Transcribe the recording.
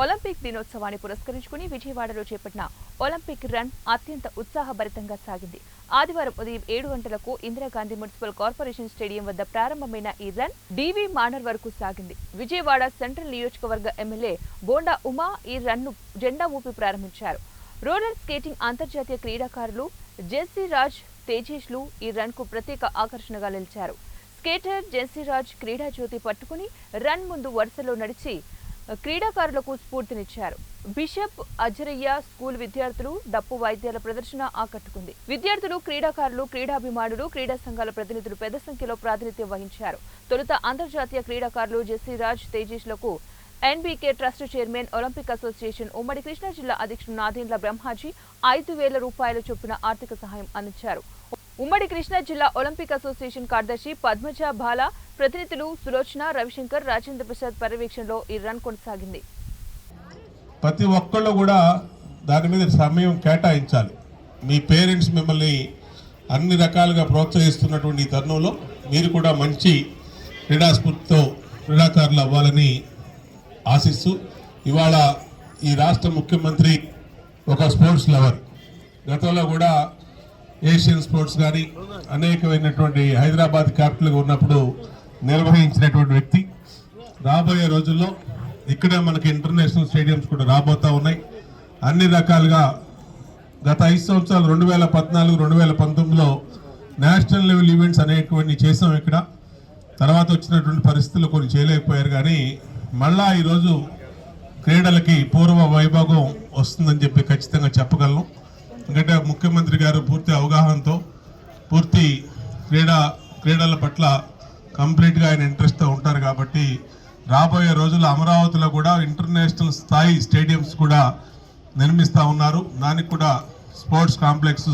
Olympic దినోత్సవాన్ని పురస్కరించుకుని విజయవాడలో చేపట్టిన ఒలింపిక్ రన్ అత్యంత ఉత్సాహభరితంగా సాగింది. ఆదివారం ఉదయం ఏడు గంటలకు ఇందిరాగాంధీ మున్సిపల్ కార్పొరేషన్ స్టేడియం వద్ద ప్రారంభమైన ఈ రన్ డీవీ మానర్ వరకు సాగింది. విజయవాడ సెంట్రల్ నియోజకవర్గ ఎమ్మెల్యే బోండా ఉమా ఈ రన్ను జెండా ఊపి ప్రారంభించారు. రోలర్ స్కేటింగ్ అంతర్జాతీయ క్రీడాకారులు జెస్సీ రాజ్ తేజేష్లు ఈ రన్కు ప్రత్యేక ఆకర్షణగా నిలిచారు. స్కేటర్ జెన్సీరాజ్ క్రీడా జ్యోతి పట్టుకుని రన్ ముందు వరుసలో నడిచి క్రీడాకారులకు స్ఫూర్తినిచ్చారు. బిషప్ అజరయ్య స్కూల్ విద్యార్థులు డప్పు వాయిద్యాల ప్రదర్శన ఆకట్టుకుంది. విద్యార్థులు క్రీడాకారులు క్రీడాభిమానులు క్రీడా సంఘాల ప్రతినిధులు పెద్ద సంఖ్యలో ప్రాతినిధ్యం వహించారు. తొలుత అంతర్జాతీయ క్రీడాకారులు Jessiraj తేజేష్లకు NBK trust chairman olympic association ఉమ్మడి కృష్ణా జిల్లా అధ్యక్షుడు నాదేంద్ర బ్రహ్మాజీ ఐదు వేల రూపాయల చొప్పున ఆర్థిక సహాయం అందించారు. ఉమ్మడి కృష్ణా జిల్లా ఒలింపిక్ అసోసియేషన్ కార్యదర్శి పద్మజ బాల ప్రతినిధులు సులోచన రవిశంకర్ రాజేంద్ర ప్రసాద్ పర్యవేక్షణలో ఈ రన్ కొనసాగింది. ప్రతి ఒక్కళ్ళు కూడా దాని మీద సమయం కేటాయించాలి. మీ పేరెంట్స్ మిమ్మల్ని అన్ని రకాలుగా ప్రోత్సహిస్తున్నటువంటి తరుణంలో మీరు కూడా మంచి క్రీడాస్ఫూర్తితో క్రీడాకారులు అవ్వాలని ఆశిస్తూ ఇవాళ ఈ రాష్ట్ర ముఖ్యమంత్రి ఒక స్పోర్ట్స్ లవర్. గతంలో కూడా ఏషియన్ స్పోర్ట్స్ కానీ అనేకమైనటువంటి హైదరాబాద్ క్యాపిటల్గా ఉన్నప్పుడు నిర్వహించినటువంటి వ్యక్తి. రాబోయే రోజుల్లో ఇక్కడే మనకి ఇంటర్నేషనల్ స్టేడియంస్ కూడా రాబోతా ఉన్నాయి. అన్ని రకాలుగా గత ఐదు సంవత్సరాలు రెండు వేల పద్నాలుగు రెండు వేల పంతొమ్మిదిలో నేషనల్ లెవెల్ ఈవెంట్స్ అనేటువంటి చేసాం ఇక్కడ. తర్వాత వచ్చినటువంటి పరిస్థితులు కొన్ని చేయలేకపోయారు కానీ మళ్ళా ఈరోజు క్రీడలకి పూర్వ వైభాగం వస్తుందని చెప్పి ఖచ్చితంగా చెప్పగలను. ఎందుకంటే ముఖ్యమంత్రి గారు పూర్తి అవగాహనతో పూర్తి క్రీడా క్రీడల పట్ల కంప్లీట్గా ఆయన ఇంట్రెస్ట్తో ఉంటారు కాబట్టి రాబోయే రోజుల్లో అమరావతిలో కూడా ఇంటర్నేషనల్ స్థాయి స్టేడియంస్ కూడా నిర్మిస్తూ ఉన్నారు. దానికి కూడా స్పోర్ట్స్ కాంప్లెక్స్